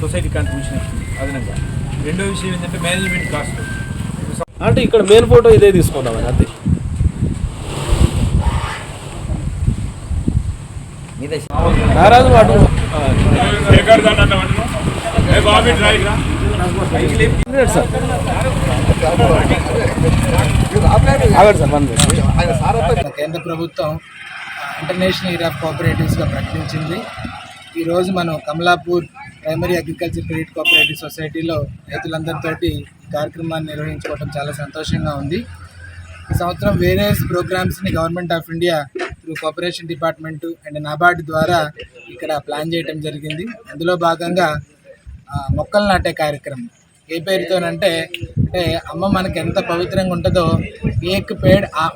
Society contribution ఇస్తుంది అదనంగా. రెండో విషయం ఏంటంటే మేనేజ్మెంట్ కాస్ట్. అంటే ఇక్కడ మెయిన్ ఫోటో ఇదే తీసుకుందామని అంతే. నారాజు వాడు. కేంద్ర ప్రభుత్వం ఇంటర్నేషనల్ ఇయర్ ఆఫ్ కోఆపరేటివ్స్గా ప్రకటించింది. ఈరోజు మనం Kamalapur primary agriculture credit cooperative సొసైటీలో రైతులందరితోటి ఈ కార్యక్రమాన్ని నిర్వహించుకోవడం చాలా సంతోషంగా ఉంది. ఈ సంవత్సరం వేరే ప్రోగ్రామ్స్ని government of India through cooperation department and NABARD ద్వారా ఇక్కడ ప్లాన్ చేయడం జరిగింది. అందులో భాగంగా మొక్కలు నాటే కార్యక్రమం. ఏ పేరుతోనంటే అంటే అమ్మ మనకి ఎంత పవిత్రంగా ఉంటుందో ఏక్ పేడ్ ఆ-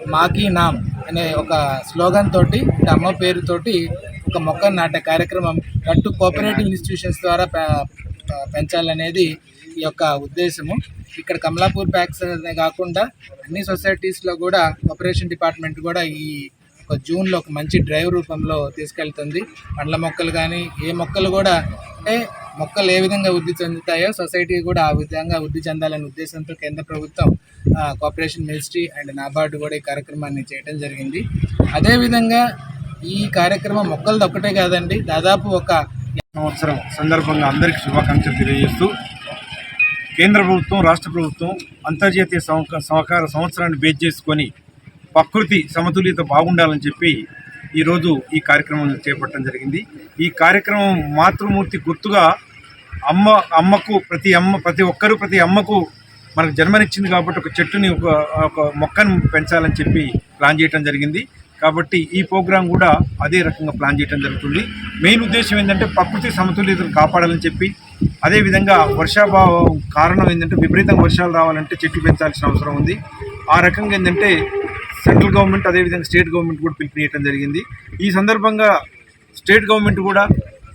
నామ్ అనే ఒక స్లోగన్ తోటి అమ్మ పేరుతోటి ఒక మొక్కను నాటే కార్యక్రమం. కట్టు కోఆపరేటివ్ ఇన్స్టిట్యూషన్స్ ద్వారా పెంచాలనేది ఈ యొక్క ఉద్దేశము. ఇక్కడ కమలాపూర్ ప్యాక్స్ అనే కాకుండా అన్ని సొసైటీస్లో కూడా కోఆపరేషన్ డిపార్ట్మెంట్ కూడా ఈ ఒక జూన్లో ఒక మంచి డ్రైవ్ రూపంలో తీసుకెళ్తుంది. పండ్ల మొక్కలు కానీ ఏ మొక్కలు కూడా అంటే మొక్కలు ఏ విధంగా వృద్ధి చెందుతాయో సొసైటీ కూడా ఆ విధంగా వృద్ధి చెందాలనే ఉద్దేశంతో కేంద్ర ప్రభుత్వం corporation cooperation ministry and NABARD కూడా ఈ కార్యక్రమాన్ని చేయడం జరిగింది. అదేవిధంగా ఈ కార్యక్రమం మొక్కలది ఒక్కటే కాదండి దాదాపు ఒక సంవత్సరం సందర్భంగా అందరికీ శుభాకాంక్షలు తెలియజేస్తూ కేంద్ర ప్రభుత్వం రాష్ట్ర ప్రభుత్వం అంతర్జాతీయ సహక- సహకార సంవత్సరాన్ని బేస్ చేసుకొని ప్రకృతి సమతుల్యత బాగుండాలని చెప్పి ఈరోజు ఈ కార్యక్రమం చేపట్టడం జరిగింది. ఈ కార్యక్రమం మాతృమూర్తి గుర్తుగా అమ్మ అమ్మకు ప్రతి అమ్మ ప్రతి ఒక్కరూ ప్రతి అమ్మకు మనకు జన్మనిచ్చింది కాబట్టి ఒక చెట్టుని ఒక ఒక మొక్కను పెంచాలని చెప్పి ప్లాన్ చేయడం జరిగింది. కాబట్టి ఈ ప్రోగ్రాం కూడా అదే రకంగా ప్లాన్ చేయడం జరుగుతుంది. మెయిన్ ఉద్దేశం ఏంటంటే ప్రకృతి సమతుల్యతను కాపాడాలని చెప్పి అదేవిధంగా వర్షాభావం కారణం ఏంటంటే విపరీతంగా వర్షాలు రావాలంటే చెట్లు పెంచాల్సిన అవసరం ఉంది. ఆ రకంగా ఏంటంటే సెంట్రల్ గవర్నమెంట్ అదేవిధంగా స్టేట్ గవర్నమెంట్ కూడా పిలుపునియటం జరిగింది. ఈ సందర్భంగా స్టేట్ గవర్నమెంట్ కూడా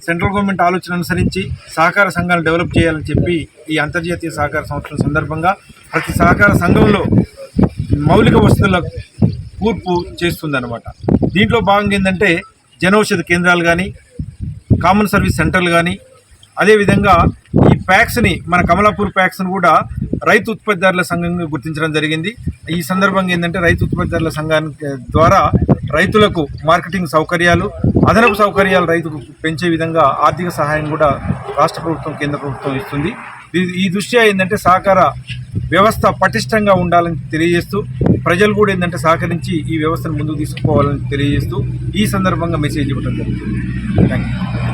సెంట్రల్ గవర్నమెంట్ ఆలోచన అనుసరించి సహకార సంఘాలు డెవలప్ చేయాలని చెప్పి ఈ అంతర్జాతీయ సహకార సంవత్సరం సందర్భంగా ప్రతి సహకార సంఘంలో మౌలిక వసతుల కూర్పు చేస్తుందన్నమాట. దీంట్లో భాగంగా ఏంటంటే జనౌషధ కేంద్రాలు కానీ కామన్ సర్వీస్ సెంటర్లు కానీ అదేవిధంగా ఈ ప్యాక్స్ని మన కమలాపూర్ ప్యాక్స్ని కూడా రైతు ఉత్పత్తిదారుల సంఘంగా గుర్తించడం జరిగింది. ఈ సందర్భంగా ఏంటంటే రైతు ఉత్పత్తిదారుల సంఘానికి ద్వారా రైతులకు మార్కెటింగ్ సౌకర్యాలు అదనపు సౌకర్యాలు రైతుకు పెంచే విధంగా ఆర్థిక సహాయం కూడా రాష్ట్ర ప్రభుత్వం కేంద్ర ప్రభుత్వం ఇస్తుంది. ఈ- ఈ దృష్ట్యా ఏంటంటే సహకార వ్యవస్థ పటిష్టంగా ఉండాలని తెలియజేస్తూ ప్రజలు కూడా ఏంటంటే సహకరించి ఈ వ్యవస్థను ముందుకు తీసుకుపోవాలని తెలియజేస్తూ ఈ సందర్భంగా మెసేజ్ ఇవ్వడం జరుగుతుంది. Thank you